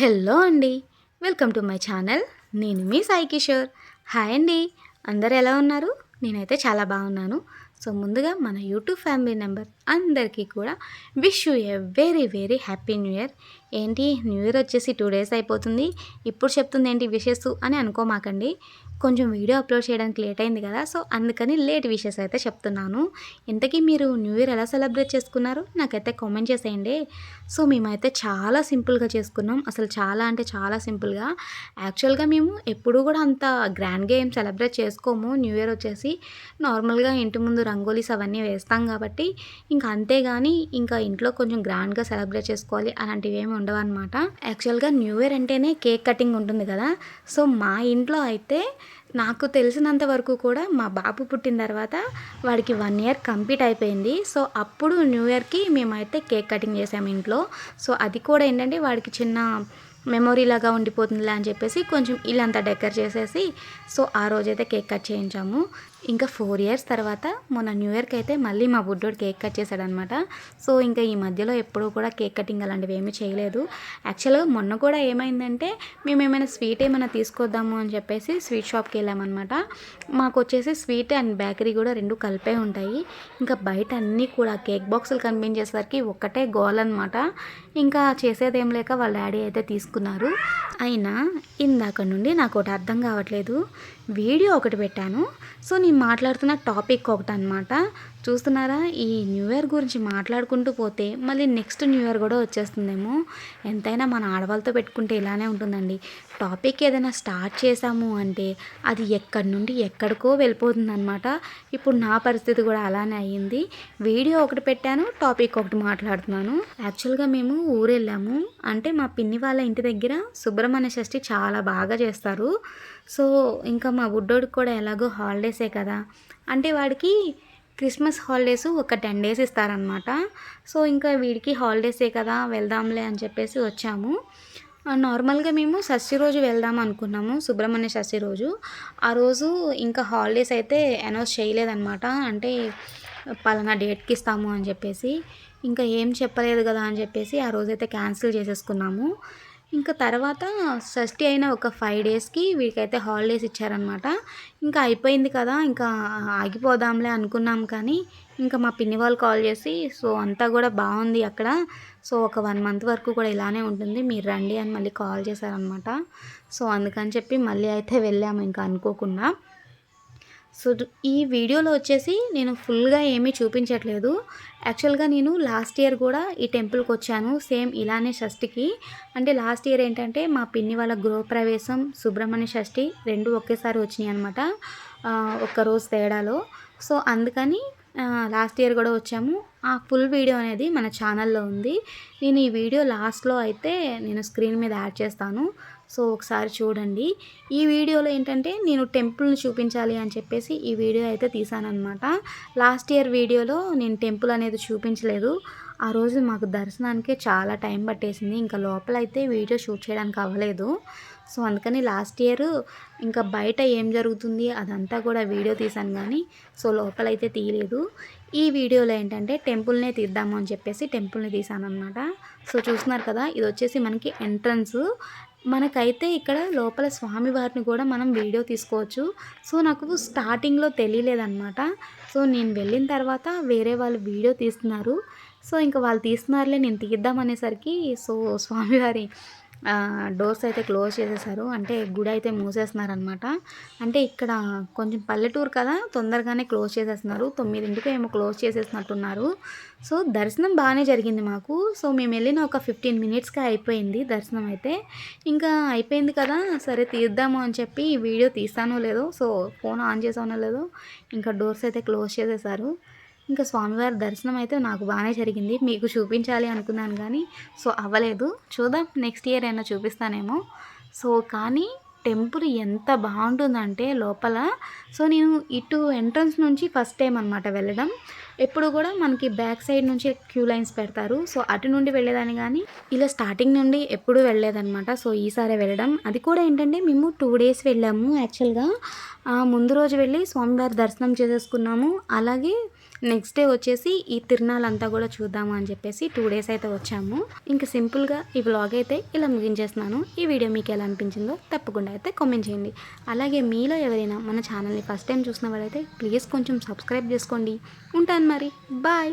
Hello అండి welcome to my channel. నేను మీ Sai Kishore. Hi అండి అందరు ఎలా ఉన్నారు? నేనైతే చాలా బాగున్నాను. సో ముందుగా మన యూట్యూబ్ ఫ్యామిలీ నెంబర్ అందరికీ కూడా wish you a very very happy new year. ఏంటి? న్యూ ఇయర్ వచ్చేసి టూ డేస్ అయిపోతుంది. ఇప్పుడు చెప్తుంది ఏంటి విషెస్ అని అనుకోమాకండి. కొంచెం వీడియో అప్లోడ్ చేయడానికి లేట్ అయింది కదా సో అందుకని లేట్ విషెస్ అయితే చెప్తున్నాను. ఇంతకీ మీరు న్యూ ఇయర్ ఎలా సెలబ్రేట్ చేసుకున్నారు నాకైతే కామెంట్ చేసేయండి. సో మేమైతే చాలా సింపుల్గా చేసుకున్నాం. అసలు చాలా అంటే చాలా సింపుల్గా. యాక్చువల్గా మేము ఎప్పుడూ కూడా అంత గ్రాండ్గా ఏం సెలబ్రేట్ చేసుకోము. న్యూ ఇయర్ వచ్చేసి నార్మల్గా ఇంటి ముందు రంగోలీస్ అవన్నీ వేస్తాం కాబట్టి ఇంకా అంతేగాని ఇంకా ఇంట్లో కొంచెం గ్రాండ్గా సెలబ్రేట్ చేసుకోవాలి అలాంటివి ఏమి ఉండవు అనమాట యాక్చువల్గా న్యూ ఇయర్ అంటేనే కేక్ కటింగ్ ఉంటుంది కదా. సో మా ఇంట్లో అయితే నాకు తెలిసినంత వరకు కూడా మా బాబు పుట్టిన తర్వాత వాడికి వన్ ఇయర్ కంప్లీట్ అయిపోయింది. సో అప్పుడు న్యూ ఇయర్కి మేమైతే కేక్ కటింగ్ చేసాము ఇంట్లో. సో అది కూడా ఏంటంటే వాడికి చిన్న మెమొరీ లాగా ఉండిపోతుందిలే అని చెప్పేసి కొంచెం ఇల్లంతా డెకర్ చేసేసి సో ఆ రోజైతే కేక్ కట్ చేయించాము. ఇంకా ఫోర్ ఇయర్స్ తర్వాత మొన్న న్యూ ఇయర్కి అయితే మళ్ళీ మా బుడ్డోడు కేక్ కట్ చేశాడనమాట. సో ఇంకా ఈ మధ్యలో ఎప్పుడూ కూడా కేక్ కటింగ్ అలాంటివి ఏమీ చేయలేదు. యాక్చువల్గా మొన్న కూడా ఏమైందంటే మేము ఏమైనా స్వీట్ ఏమైనా తీసుకొద్దాము అని చెప్పేసి స్వీట్ షాప్కి వెళ్ళామన్నమాట మాకు వచ్చేసి స్వీట్ అండ్ బేకరీ కూడా రెండు కలిపే ఉంటాయి. ఇంకా బయట అన్నీ కూడా కేక్ బాక్సులు కనిపించేసరికి ఒక్కటే గోల్ అనమాట ఇంకా చేసేదేం లేక వాళ్ళ డాడీ అయితే తీసుకున్నారు. అయినా ఇందాక నుండి నాకు ఒకటి అర్థం కావట్లేదు. వీడియో ఒకటి పెట్టాను. సో నేను మాట్లాడుతున్న టాపిక్ ఒకటి అనమాట చూస్తున్నారా? ఈ న్యూ ఇయర్ గురించి మాట్లాడుకుంటూ పోతే మళ్ళీ నెక్స్ట్ న్యూ ఇయర్ కూడా వచ్చేస్తుందేమో. ఎంతైనా మన ఆడవాళ్ళతో పెట్టుకుంటే ఇలానే ఉంటుందండి. టాపిక్ ఏదైనా స్టార్ట్ చేసాము అంటే అది ఎక్కడి నుండి ఎక్కడికో వెళ్ళిపోతుంది అనమాట ఇప్పుడు నా పరిస్థితి కూడా అలానే అయ్యింది. వీడియో ఒకటి పెట్టాను టాపిక్ ఒకటి మాట్లాడుతున్నాను. యాక్చువల్గా మేము ఊరెళ్ళాము. అంటే మా పిన్ని వాళ్ళ ఇంటి దగ్గర సుబ్రహ్మణ్య షష్ఠి చాలా బాగా చేస్తారు. సో ఇంకా మా బుడ్డోడికి కూడా ఎలాగో హాలిడేసే కదా. అంటే వాడికి క్రిస్మస్ హాలిడేస్ ఒక టెన్ డేస్ ఇస్తారనమాట సో ఇంకా వీడికి హాలిడేసే కదా వెళ్దాంలే అని చెప్పేసి వచ్చాము. నార్మల్గా మేము షష్ఠి రోజు వెళ్దాం అనుకున్నాము సుబ్రహ్మణ్య షష్ఠి రోజు. ఆ రోజు ఇంకా హాలిడేస్ అయితే అనౌన్స్ చేయలేదన్నమాట. అంటే పలానా డేట్కి ఇస్తాము అని చెప్పేసి. ఇంకా ఏం చెప్పలేదు కదా అని చెప్పేసి ఆ రోజైతే క్యాన్సిల్ చేసేసుకున్నాము. ఇంకా తర్వాత షష్ఠి అయిన ఒక ఫైవ్ డేస్కి వీడికైతే హాలిడేస్ ఇచ్చారనమాట ఇంకా అయిపోయింది కదా ఇంకా ఆగిపోదాంలే అనుకున్నాం కానీ ఇంకా మా పిన్ని వాళ్ళు కాల్ చేసి సో అంతా కూడా బాగుంది అక్కడ. సో ఒక వన్ మంత్ వరకు కూడా ఇలానే ఉంటుంది. మీరు రండి అని మళ్ళీ కాల్ చేశారనమాట సో అందుకని చెప్పి మళ్ళీ అయితే వెళ్ళాము ఇంకా అనుకోకుండా. సో ఈ వీడియోలో వచ్చేసి నేను ఫుల్గా ఏమీ చూపించట్లేదు. యాక్చువల్గా నేను లాస్ట్ ఇయర్ కూడా ఈ టెంపుల్కి వచ్చాను సేమ్ ఇలానే షష్ఠికి. అంటే లాస్ట్ ఇయర్ ఏంటంటే మా పిన్ని వాళ్ళ గృహప్రవేశం సుబ్రహ్మణ్య షష్ఠి రెండు ఒకేసారి వచ్చినాయి అనమాట ఒక్కరోజు తేడాలో. సో అందుకని లాస్ట్ ఇయర్ కూడా వచ్చాము. ఆ ఫుల్ వీడియో అనేది మన ఛానల్లో ఉంది. నేను ఈ వీడియో లాస్ట్లో అయితే నేను స్క్రీన్ మీద యాడ్ చేస్తాను. సో ఒకసారి చూడండి. ఈ వీడియోలో ఏంటంటే నేను టెంపుల్ని చూపించాలి అని చెప్పేసి ఈ వీడియో అయితే తీసానమాట లాస్ట్ ఇయర్ వీడియోలో నేను టెంపుల్ అనేది చూపించలేదు. ఆ రోజు మాకు దర్శనానికి చాలా టైం పట్టేసింది. ఇంకా లోపల అయితే వీడియో షూట్ చేయడానికి అవ్వలేదు. సో అందుకని లాస్ట్ ఇయర్ ఇంకా బయట ఏం జరుగుతుంది అదంతా కూడా వీడియో తీసాను కానీ సో లోపలైతే తీయలేదు. ఈ వీడియోలో ఏంటంటే టెంపుల్నే తీద్దాము అని చెప్పేసి టెంపుల్ని తీసాను అనమాట సో చూస్తున్నారు కదా ఇది వచ్చేసి మనకి ఎంట్రన్స్. మనకైతే ఇక్కడ లోపల స్వామివారిని కూడా మనం వీడియో తీసుకోవచ్చు. సో నాకు స్టార్టింగ్లో తెలియలేదన్నమాట. సో నేను వెళ్ళిన తర్వాత వేరే వాళ్ళు వీడియో తీస్తున్నారు. సో ఇంకా వాళ్ళు తీస్తున్నారులే నేను తీద్దాం అనేసరికి సో స్వామివారి డోర్స్ అయితే క్లోజ్ చేసేసారు. అంటే గుడి అయితే మూసేస్తున్నారనమాట అంటే ఇక్కడ కొంచెం పల్లెటూరు కదా తొందరగానే క్లోజ్ చేసేస్తున్నారు. తొమ్మిదింటికి ఏమో క్లోజ్ చేసేసినట్టున్నారు సో దర్శనం బాగానే జరిగింది మాకు. సో మేము వెళ్ళిన ఒక ఫిఫ్టీన్ మినిట్స్కి అయిపోయింది దర్శనం అయితే. ఇంకా అయిపోయింది కదా సరే తీద్దాము అని చెప్పి వీడియో తీస్తానో లేదో సో ఫోన్ ఆన్ చేసానో లేదో ఇంకా డోర్స్ అయితే క్లోజ్ చేసేసారు. ఇంకా స్వామివారి దర్శనం అయితే నాకు బాగానే జరిగింది. మీకు చూపించాలి అనుకున్నాను కానీ సో అవ్వలేదు. చూద్దాం నెక్స్ట్ ఇయర్ అయినా చూపిస్తానేమో. సో కానీ టెంపుల్ ఎంత బాగుంటుందంటే లోపల. సో నేను ఇటు ఎంట్రన్స్ నుంచి ఫస్ట్ టైం అనమాట వెళ్ళడం. ఎప్పుడు కూడా మనకి బ్యాక్ సైడ్ నుంచి క్యూ లైన్స్ పెడతారు. సో అటు నుండి వెళ్ళేదాన్ని కానీ ఇలా స్టార్టింగ్ నుండి ఎప్పుడు వెళ్ళలేదన్నమాట. సో ఈసారి వెళ్ళడం. అది కూడా ఏంటంటే మేము టూ డేస్ వెళ్ళాము యాక్చువల్గా. ముందు రోజు వెళ్ళి స్వామివారి దర్శనం చేసేసుకున్నాము. అలాగే నెక్స్ట్ డే వచ్చేసి ఈ తిరునాళ్ళంతా కూడా చూద్దాము అని చెప్పేసి టూ డేస్ అయితే వచ్చాము. ఇంకా సింపుల్గా ఈ వ్లాగ్ అయితే ఇలా ముగించేస్తున్నాను. ఈ వీడియో మీకు ఎలా అనిపించిందో తప్పకుండా అయితే కామెంట్ చేయండి. అలాగే మీలో ఎవరైనా మన ఛానల్ని ఫస్ట్ టైం చూసిన వాళ్ళైతే ప్లీజ్ కొంచెం సబ్స్క్రైబ్ చేసుకోండి. ఉంటాను. మరి బాయ్